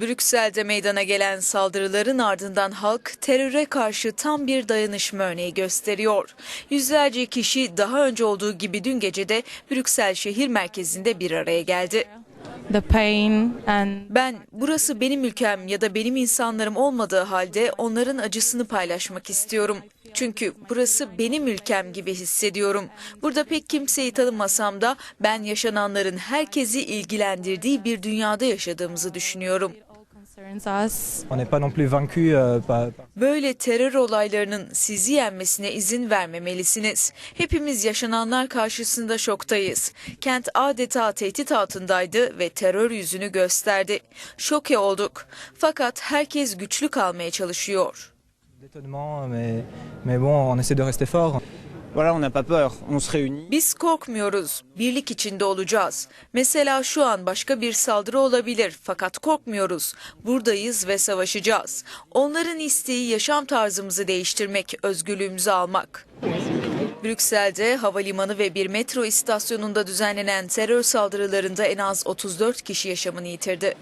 Brüksel'de meydana gelen saldırıların ardından halk teröre karşı tam bir dayanışma örneği gösteriyor. Yüzlerce kişi daha önce olduğu gibi dün gece de Brüksel şehir merkezinde bir araya geldi. The pain and Ben burası benim ülkem ya da benim insanlarım olmadığı halde onların acısını paylaşmak istiyorum. Çünkü burası benim ülkem gibi hissediyorum. Burada pek kimseyi tanımasam da ben yaşananların herkesi ilgilendirdiği bir dünyada yaşadığımızı düşünüyorum. Euh, Böyle terör olaylarının sizi yenmesine izin vermemelisiniz. Hepimiz yaşananlar karşısında şoktayız. Kent adeta tehdit altındaydı ve terör yüzünü gösterdi. Şoke olduk. Fakat herkes güçlü kalmaya çalışıyor. Biz korkmuyoruz. Birlik içinde olacağız. Mesela şu an başka bir saldırı olabilir fakat korkmuyoruz. Buradayız ve savaşacağız. Onların isteği yaşam tarzımızı değiştirmek, özgürlüğümüzü almak. Brüksel'de havalimanı ve bir metro istasyonunda düzenlenen terör saldırılarında en az 34 kişi yaşamını yitirdi.